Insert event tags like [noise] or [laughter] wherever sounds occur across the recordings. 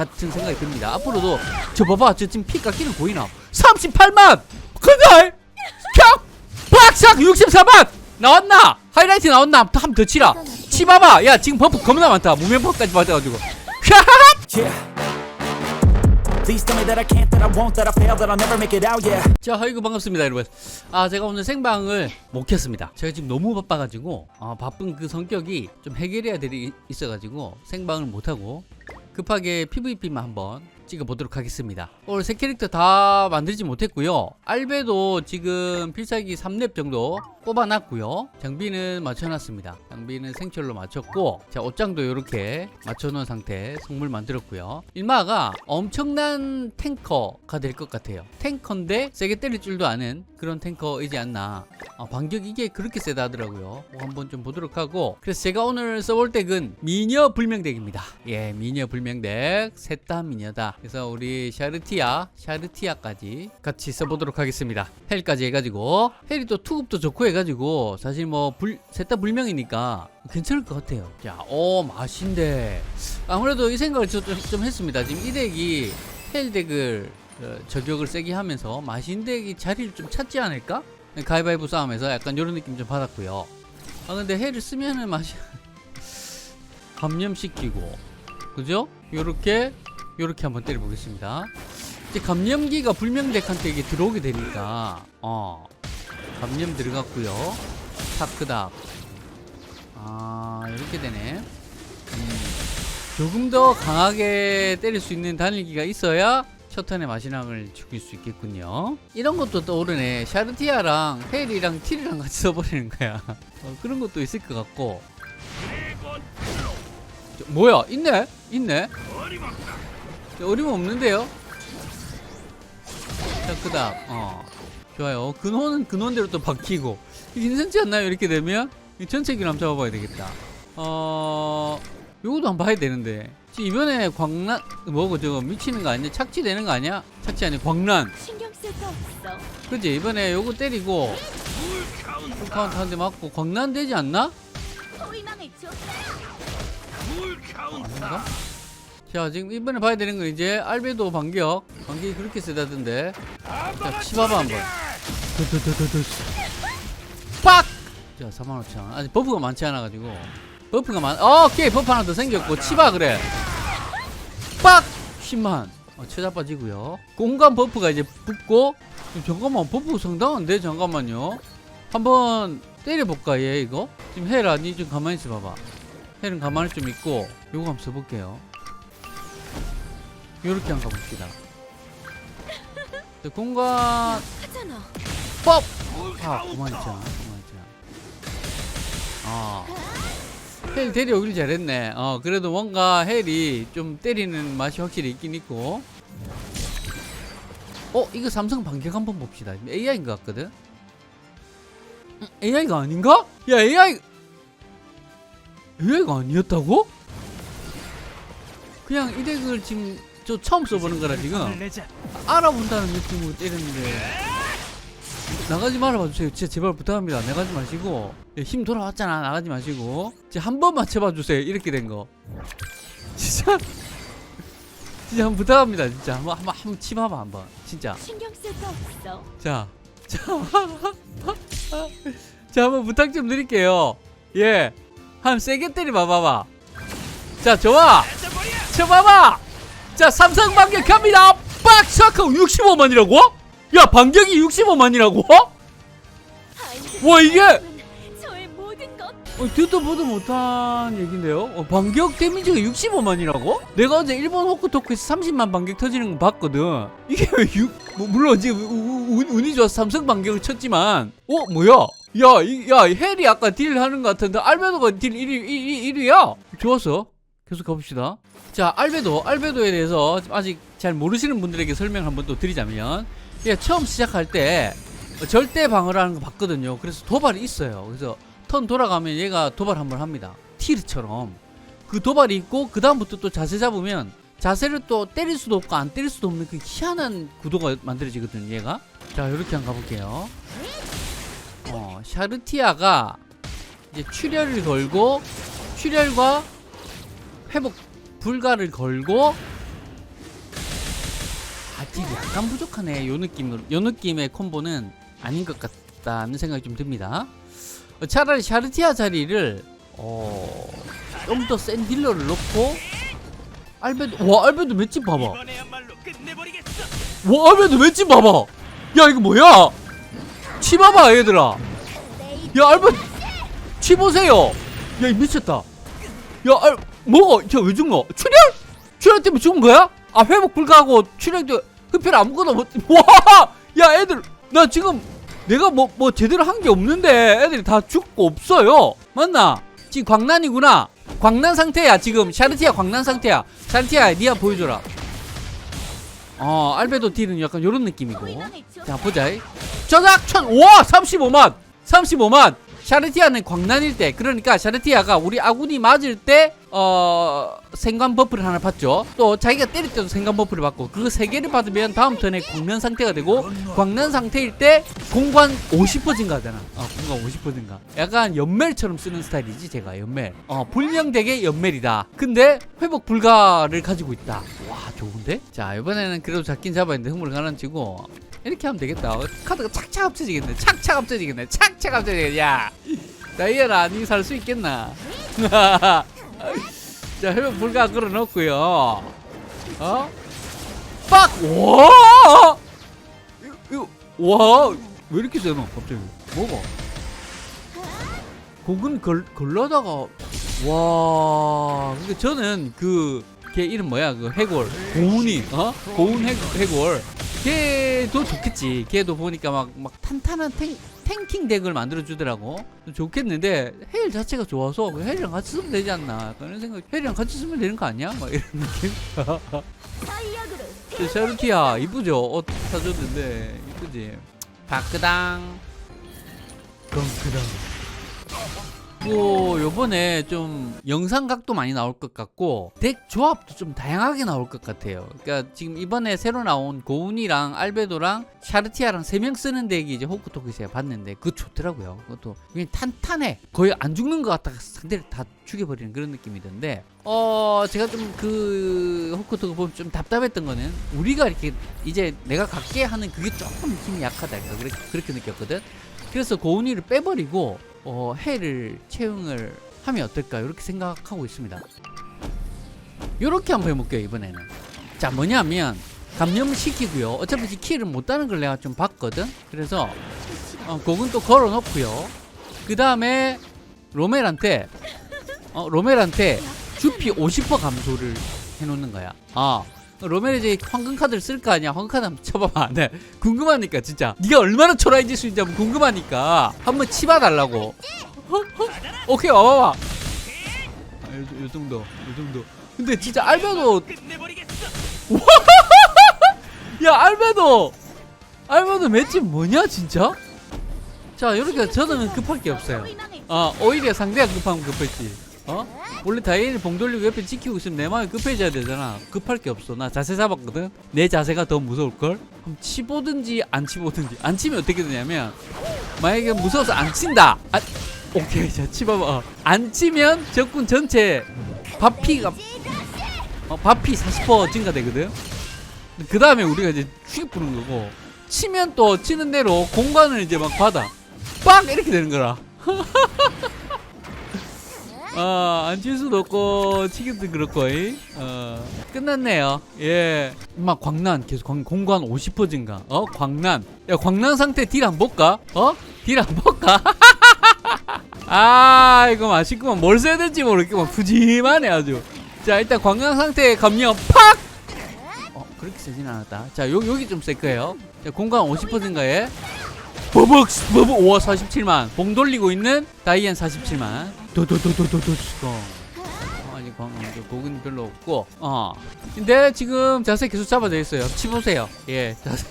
같은 생각이 듭니다. 앞으로도 저 봐봐 저 지금 피 깎이는 거 보이나? 38만 그날 격 박삭 64만 나왔나? 하이라이트 나왔나? 한번 더 치라. 치 봐봐. 야 지금 버프 겁나 많다. 무명 버프까지 받아가지고. [laughs] 자, 아이고 반갑습니다, 여러분. 아, 제가 오늘 생방을 못 켰습니다. 제가 지금 너무 바빠가지고 아, 바쁜 그 성격이 좀 해결해야 될 일이 있어가지고 생방을 못 하고 급하게 PVP만 한번 찍어보도록 하겠습니다. 오늘 새 캐릭터 다 만들지 못했고요. 알베도 지금 필살기 3렙 정도 뽑아놨고요. 장비는 맞춰놨습니다. 장비는 생철로 맞췄고 자 옷장도 이렇게 맞춰놓은 상태 성물 만들었고요. 일마가 엄청난 탱커가 될 것 같아요. 탱커인데 세게 때릴 줄도 아는 그런 탱커이지 않나. 아, 반격 이게 그렇게 세다 하더라고요. 뭐 한번 좀 보도록 하고 그래서 제가 오늘 써볼 덱은 미녀 불명덱입니다. 예, 미녀 불명덱 셋다 미녀다. 그래서 우리 샤르티아, 샤르티아까지 같이 써보도록 하겠습니다. 헬까지 해가지고 헬이 또 투급도 좋고 해가지고 사실 뭐 셋 다 불명이니까 괜찮을 것 같아요. 자, 오 맛인데 아무래도 이 생각을 좀, 좀, 좀 했습니다. 지금 이 덱이 헬 덱을 어, 저격을 세게 하면서 마신 덱이 자리를 좀 찾지 않을까? 가위바위보 싸움에서 약간 이런 느낌 좀 받았고요. 아 근데 해를 쓰면은 맛이 [laughs] 감염시키고 그죠? 요렇게 요렇게 한번 때려보겠습니다. 이제 감염기가 불명덱한테 이게 들어오게 되니까 어 감염 들어갔고요. 타크닥 아 이렇게 되네. 음, 조금 더 강하게 때릴 수 있는 단일기가 있어야 첫 턴에 마신왕을 죽일 수 있겠군요. 이런 것도 떠오르네. 샤르티아랑 헬이랑 틸이랑 같이 써버리는 거야. 어, 그런 것도 있을 것 같고. 저, 뭐야? 있네? 있네? 저, 어림없는데요? 자, 그다음, 어. 좋아요. 근원은 근원대로 또 바뀌고. 괜찮지 않나요? 이렇게 되면? 이 전체기를 한번 잡아봐야 되겠다. 어, 요것도 한번 봐야 되는데. 지금 이번에 광란, 뭐고 저거 미치는 거 아니야? 착지되는 거 아니야? 착지 아니 광란. 신경 쓸거 없어. 그지? 이번에 요거 때리고, 풀카운트 한 대 맞고 광란 되지 않나? 아닌가? 자, 지금 이번에 봐야 되는 건 이제 알베도 반격. 반격이 그렇게 세다던데. 자, 치봐봐 한번. 빡! 자, 45,000원. 아직 버프가 많지 않아가지고. 버프가 많, 어, 오케이. 버프 하나 더 생겼고. 치봐, 그래. 빡! 10만. 어, 최자 빠지고요. 공간 버프가 이제 붙고. 잠깐만, 버프 상당한데? 잠깐만요. 한번 때려볼까, 얘, 이거? 지금 헬아, 니좀 가만히 있어 봐봐. 헬은 가만히 좀 있고, 요거 한번 써볼게요. 요렇게 한번 가봅시다. 자, 공간. 뻑! 아, 그만 있잖아. 그만 있잖아. 아. 헬 데려오길 잘했네. 어, 그래도 뭔가 헬이 좀 때리는 맛이 확실히 있긴 있고. 어, 이거 삼성 반격 한번 봅시다. AI인 것 같거든? AI가 아닌가? 야, AI, AI가 아니었다고? 그냥 이 덱을 지금 저 처음 써보는 거라 지금. 알아본다는 느낌으로 때렸는데 나가지 말아봐 주세요 진짜 제발 부탁합니다 나가지 마시고 예, 힘 돌아왔잖아 나가지 마시고 진짜 한번 맞춰봐 주세요 이렇게 된 거 진짜 진짜 한번 부탁합니다 진짜 한번 한번 한번 치봐봐 한번 진짜 신경 쓸 거 없어. 자, 자, [laughs] 자, 한번 부탁 좀 드릴게요. 예, 한 세게 때리 봐봐봐. 자, 좋아. 쳐봐봐. 자, 삼성 반격합니다. 빡사커 65만이라고? 야, 반격이 65만이라고? 와, 이게-. 어, 듣도 보도 못한 얘긴데요. 어, 반격 데미지가 65만이라고? 내가 어제 일본 호크토크에서 30만 반격 터지는 거 봤거든. 이게 왜 6, 뭐, 물론 지금 우- 우- 운이 좋아서 삼성 반격을 쳤지만, 어, 뭐야? 야, 이, 야, 헬이 아까 딜 하는 것 같은데, 알베도가 딜 1위, 1위, 1위야? 좋았어. 계속 가봅시다. 자, 알베도, 알베도에 대해서 아직 잘 모르시는 분들에게 설명 한번 또 드리자면, 얘 처음 시작할 때, 어, 절대 방어를 하는 거 봤거든요. 그래서 도발이 있어요. 그래서 턴 돌아가면 얘가 도발 한 번 합니다. 티르처럼. 그 도발이 있고 그 다음부터 또 자세 잡으면 자세를 또 때릴 수도 없고 안 때릴 수도 없는 그 희한한 구도가 만들어지거든요. 얘가. 자 이렇게 한번 가볼게요. 어 샤르티아가 이제 출혈을 걸고 출혈과 회복 불가를 걸고 아 지금 약간 부족하네. 요 느낌으로 요 느낌의 콤보는 아닌 것 같다는 생각이 좀 듭니다. 어, 차라리 샤르티아 자리를 어, 좀 더 센 딜러를 넣고 알베도 와 알베도 맷집 봐봐. 와 알베도 맷집 봐봐. 야 이거 뭐야? 치 봐봐 얘들아. 야 알베 치 보세요. 야이 미쳤다. 야 알 뭐가 저왜 죽노? 출혈? 출혈 때문에 죽은 거야? 아 회복 불가하고 출혈 때 흡혈 아무것도 못와 야 애들 나 지금 내가 뭐 뭐 제대로 한 게 없는데 애들이 다 죽고 없어요. 맞나? 지금 광난이구나. 광난 상태야 지금. 샤르티아 광난 상태야. 샤르티아 니아 보여줘라. 어 알베도 딜은 약간 요런 느낌이고. 자 보자. 저작천 와! 35만! 35만 샤르티아는 광난일 때 그러니까 샤르티아가 우리 아군이 맞을 때 어, 생관 버프를 하나 받죠. 또 자기가 때릴 때도 생관 버프를 받고 그 세 개를 받으면 다음 턴에 광난 상태가 되고 광난 상태일 때 공관 50% 증가하잖아. 어, 공관 50% 증가. 약간 연멜처럼 쓰는 스타일이지 제가 연멜. 어, 불량되게 연멜이다. 근데 회복 불가를 가지고 있다. 와 좋은데? 자 이번에는 그래도 잡긴 잡아야 되는데 흥물을 가라앉히고 이렇게 하면 되겠다. 어, 카드가 착착 합쳐지겠네. 착착 합쳐지겠네. 착착 합쳐지겠네. 야, 다이애나 니 살 수 있겠나? [laughs] 자, 회복 불가 걸어놓고요. 어? 빡! 와! 와! 왜 이렇게 세노? 갑자기. 뭐가? 곡은 걸, 걸러다가 와 근데 저는 그걔 이름 뭐야 그 해골 고운이 어 고운 해, 해골 걔도 좋겠지. 걔도 보니까 막 막 탄탄한 탱, 탱킹 덱을 만들어 주더라고. 좋겠는데 헬 자체가 좋아서 그 헬이랑 같이 쓰면 되지 않나. 그런 생각 헬이랑 같이 쓰면 되는 거 아니야? 막 이런 느낌. [laughs] 샤르티아 이쁘죠? 옷 사줬는데. 이쁘지? 바크당. 덩크당 뭐 요번에 좀 영상 각도 많이 나올 것 같고 덱 조합도 좀 다양하게 나올 것 같아요. 그러니까 지금 이번에 새로 나온 고운이랑 알베도랑 샤르티아랑 세 명 쓰는 덱이 이제 호크토크 제가 봤는데 그거 좋더라고요. 그것도 그냥 탄탄해. 거의 안 죽는 것 같다가 상대를 다 죽여버리는 그런 느낌이 던데 어 제가 좀 그 호크토크 보면 좀 답답했던 거는 우리가 이렇게 이제 내가 갖게 하는 그게 조금 힘이 약하다. 그렇게, 그렇게 느꼈거든 그래서 고운이를 빼버리고 어, 해를 채용을 하면 어떨까 이렇게 생각하고 있습니다. 이렇게 한번 해볼게요 이번에는. 자 뭐냐면 감염을 시키고요. 어차피 이 키를 못 따는 걸 내가 좀 봤거든. 그래서 어, 곡은 또 걸어놓고요. 그 다음에 로멜한테 어, 로멜한테 주피 50% 감소를 해놓는 거야. 아 로멜이 이제 황금 카드를 쓸 거 아니야. 황금 카드 한번 쳐봐봐. 네. 궁금하니까 진짜. 네가 얼마나 초라해질 수 있는지 궁금하니까 한번 치봐달라고. 오케이 와봐봐. 아, 요, 요 정도, 요 정도. 근데 진짜 알베도 [laughs] 야 알베도 알베도 맷집 뭐냐 진짜? 자 이렇게 저는 급할 게 없어요. 아 오히려 상대가 급하면 급했지. 어? 원래 다이앤이 봉 돌리고 옆에 지키고 있으면 내 마음이 급해져야 되잖아. 급할 게 없어. 나 자세 잡았거든. 내 자세가 더 무서울 걸. 그럼 치보든지 안 치보든지. 안 치면 어떻게 되냐면 만약에 무서워서 안 친다. 아, 오케이 자 치봐봐. 어. 안 치면 적군 전체 바피가 어, 바피 40% 증가되거든. 그 다음에 우리가 이제 휙 부는 거고 치면 또 치는 대로 공간을 이제 막 받아. 빡 이렇게 되는 거라. [laughs] 어, 안칠 수도 없고, 치기도 그렇고, 이. 어, 끝났네요. 예. 막 광난, 계속 광, 공간 50% 증가. 어, 광난. 야, 광난 상태 딜 안 볼까? 어? 딜 안 볼까? [laughs] 아, 이거 맛있구만. 뭘 써야 될지 모르겠구만. 푸짐하네, 아주. 자, 일단 광난 상태 감염, 팍! 어, 그렇게 세진 않았다. 자, 요, 여기 좀 셀 거예요. 자, 공간 50% 증가에. 버벅 버벅 와 47만 봉 돌리고 있는 다이앤 47만 도도도도도도 어 아니 광 이제 곡은 별로 없고 어 근데 지금 자세 계속 잡아져 있어요 치보세요 예 자세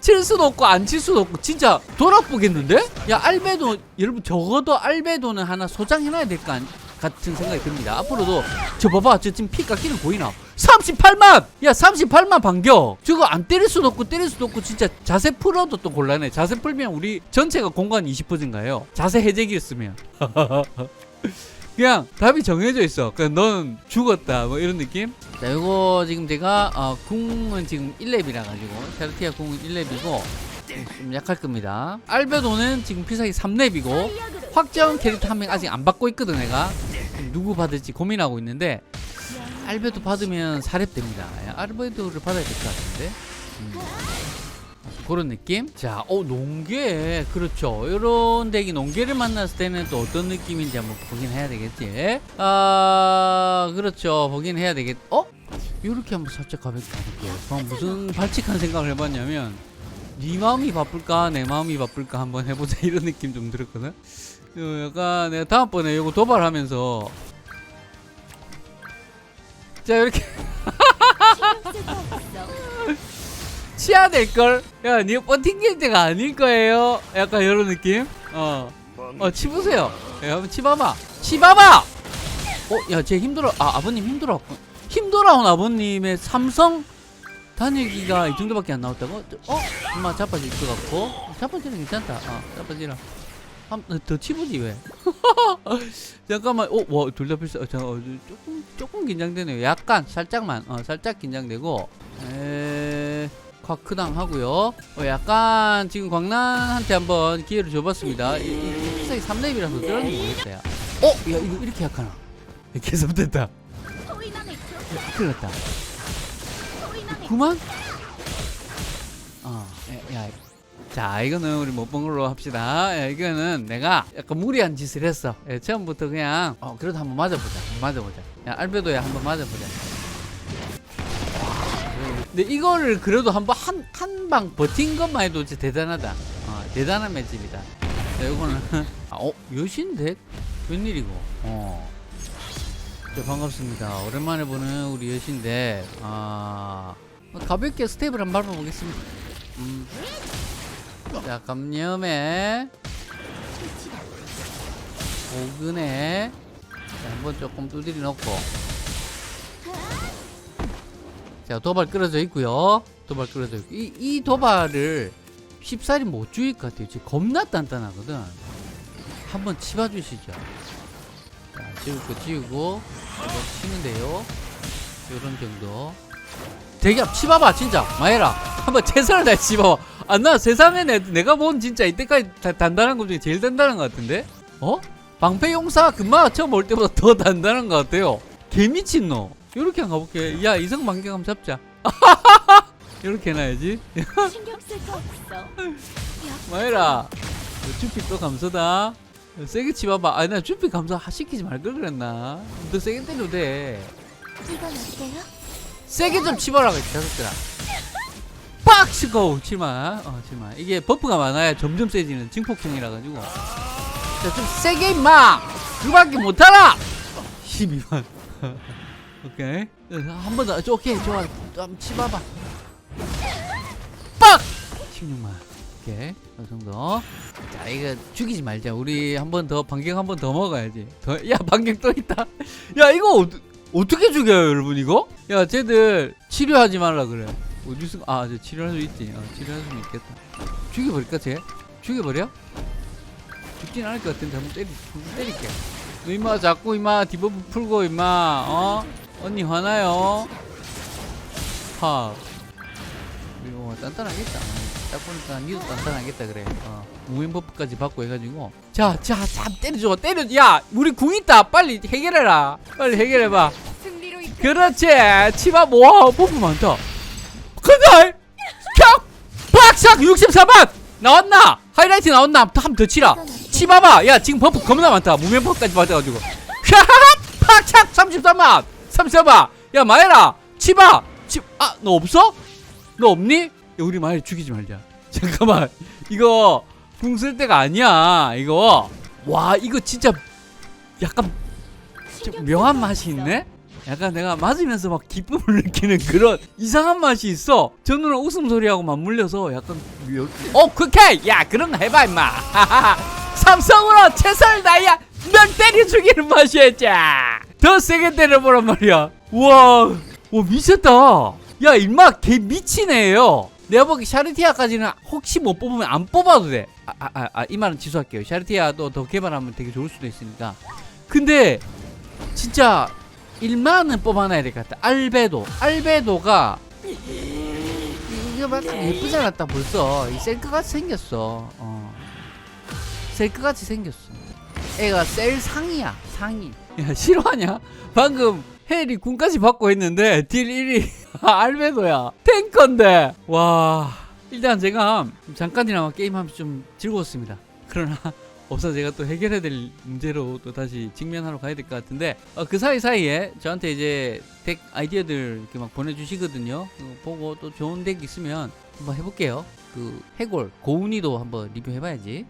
칠 수도 없고 안 칠 수도 없고 진짜 돌아보겠는데 야 알베도 여러분 적어도 알베도는 하나 소장해놔야 될 거 같은 생각이 듭니다 앞으로도 저 봐봐 저 지금 피 깎이는 보이나 38만! 야, 38만 반격. 저거 안 때릴 수도 없고, 때릴 수도 없고, 진짜 자세 풀어도 또 곤란해. 자세 풀면 우리 전체가 공간 20%인가요? 자세 해제기였으면. [laughs] 그냥 답이 정해져 있어. 그냥 넌 죽었다. 뭐 이런 느낌? 자, 요거 지금 제가, 어, 궁은 지금 1렙이라 가지고, 샤르티아 궁은 1렙이고, 좀 약할 겁니다. 알베도는 지금 필살기 3렙이고, 확정 캐릭터 한 명 아직 안 받고 있거든, 내가. 누구 받을지 고민하고 있는데, 알베도 받으면 4렙 됩니다. 야, 알베도를 받아야 될 것 같은데. 음. 그런 느낌? 자, 어, 농계. 그렇죠. 이런 덱이 농계를 만났을 때는 또 어떤 느낌인지 한번 보긴 해야 되겠지. 아, 그렇죠. 보긴 해야 되겠, 어? 요렇게 한번 살짝 가볍게 가볼게요. 방금 무슨 발칙한 생각을 해봤냐면, 네 마음이 바쁠까, 내 마음이 바쁠까 한번 해보자. [laughs] 이런 느낌 좀 들었거든. 어, 약간 내가 다음번에 이거 도발하면서, 자 이렇게 치야 될걸? 야, 니 버팅길 때가 아닐 거예요. 약간 이런 느낌? 어. 어, 치보세요. 야, 예, 한번 치봐봐. 치봐봐! 어, 야, 쟤 힘들어. 아, 아버님 힘들어. 힘들어온 아버님의 삼성 단일기가 이 정도밖에 안 나왔다고? 어? 엄마 자빠질 것 같고. 자빠지는 괜찮다. 어, 자빠지라. 한, 더 치보지, 왜? [laughs] 잠깐만. 어, 와, 돌잡힐 어, 잠깐 어, 조금 조금 긴장되네요. 약간 살짝만. 어, 살짝 긴장되고. 에... 쿼크당 하고요. 어, 약간 지금 광란한테 한번 기회를 줘봤습니다. 이, 이, 3렙이라서 그런지 모르겠어요. 어? 야, 이거 이렇게 약하나? 개섭됐다. 큰일 났다. 그만? 자, 이거는 우리 못 본 걸로 합시다. 야, 이거는 내가 약간 무리한 짓을 했어. 예, 처음부터 그냥, 어, 그래도 한번 맞아보자. 맞아보자. 야, 알베도야, 한번 맞아보자. 근데 이거를 그래도 한번 한, 한 방 버틴 것만 해도 진짜 대단하다. 어, 대단한 맷집이다. 자, 요거는, [laughs] 아, 어, 여신데? 웬일이고, 어. 네, 반갑습니다. 오랜만에 보는 우리 여신데, 아, 가볍게 스텝을 한번 밟아보겠습니다. 음. 자, 감염에, 오근에, 자, 한번 조금 두드리 넣고. 자, 도발 끌어져 있고요. 도발 끌어져 있고. 이, 이 도발을 쉽사리 못 죽일 것 같아요. 지금 겁나 단단하거든. 한번 치봐 주시죠. 자, 지울 거 지우고, 이거 치면 돼요. 요런 정도. 대기업 치봐봐, 진짜. 마해라. 한번 최선을 다해 치봐봐. 아, 나 세상에 내, 내가 본 진짜 이때까지 다, 단단한 것 중에 제일 단단한 것 같은데? 어? 방패 용사 금마가 처음 올 때보다 더 단단한 것 같아요. 개미친노. 요렇게 한번 가볼게. 야, 이성 반경 한번 잡자. [laughs] 요렇게 해놔야지. 신경 쓸 거 없어 [laughs] 마해라. 주피 또 감소다. 세게 치봐봐. 아니, 나 주피 감소 하- 시키지 말 걸 그랬나? 너 세게 때려도 돼. 이건 어때요? 세게 좀 치봐라, 자석들아. 빡! 치고, 치마. 어, 치마. 이게 버프가 많아야 점점 세지는 증폭형이라 가지고. 자, 좀 세게, 임마! 그밖에 못하라! 12만. 오케이. 한 번 더. 오케이, 좋아. 또 한번 치봐봐. 빡! 16만. 오케이. 이 정도. 자, 이거 죽이지 말자. 우리 한 번 더, 반경 한번 더 먹어야지. 더, 야, 반경 또 있다. 야, 이거 어, 어떻게 죽여요, 여러분, 이거? 야, 쟤들 치료하지 말라 그래. 어디서, 아, 저 치료할 수 있지. 어, 치료할 수 있겠다. 죽여버릴까, 쟤? 죽여버려? 죽진 않을 것 같은데, 한번 때리, 한번 때릴게. 너 임마, 자꾸 임마, 디버프 풀고 임마, 어? 언니 화나요? 파. 이거 뭐 단단하겠다. 딱 보니까 니도 단단하겠다 그래. 어. 무인 버프까지 받고 해가지고. 자, 자, 자, 때려줘, 때려. 야, 우리 궁 있다. 빨리 해결해라. 빨리 해결해봐. 그렇지. 치마 와, 버프 많다. 근데 켜 박삭 64만 나왔나? 하이라이트 나왔나? 한번 더 치라. 치봐봐. 야, 지금 버프 겁나 많다. 무면 버프까지 받아가지고. 팍착 33만 33만 야 마해라 치봐 치 아 너 없어? 너 없니? 야, 우리 마해 죽이지 말자 잠깐만 이거 궁 쓸 때가 아니야 이거 와 이거 진짜 약간 좀 묘한 맛이 있네? 약간 내가 맞으면서 막 기쁨을 [laughs] 느끼는 그런 이상한 맛이 있어. 저 누나 웃음소리하고 맞물려서 약간 묘... 어, 그렇게! 야, 그런 거 해봐, 임마. [laughs] 삼성으로 최선을 다해야 명 때려 죽이는 맛이었지. 더 세게 때려보란 말이야. 우와, 와, 미쳤다. 야, 임마, 개 미치네요. 내가 보기 샤르티아까지는 혹시 못 뽑으면 안 뽑아도 돼. 아, 아, 아, 아, 이 말은 취소할게요. 샤르티아도 더 개발하면 되게 좋을 수도 있으니까. 근데 진짜 1만은 뽑아놔야 될 것 같아. 알베도. 알베도가 이거 막딱 예쁘잖아 딱 벌써. 이 셀크같이 생겼어. 어. 셀크같이 생겼어. 애가 셀 상이야 상이. 야 싫어하냐? 방금 헬이 군까지 받고 있는데 딜 1위. [laughs] 알베도야. 탱커인데. 와. 일단 제가 잠깐이나마 게임하면서 좀 즐거웠습니다. 그러나 없어 제가 또 해결해야 될 문제로 또 다시 직면하러 가야 될 것 같은데 어, 그 사이 사이에 저한테 이제 덱 아이디어들 이렇게 막 보내주시거든요. 그거 보고 또 좋은 덱 있으면 한번 해볼게요. 그 해골 고운이도 한번 리뷰해봐야지.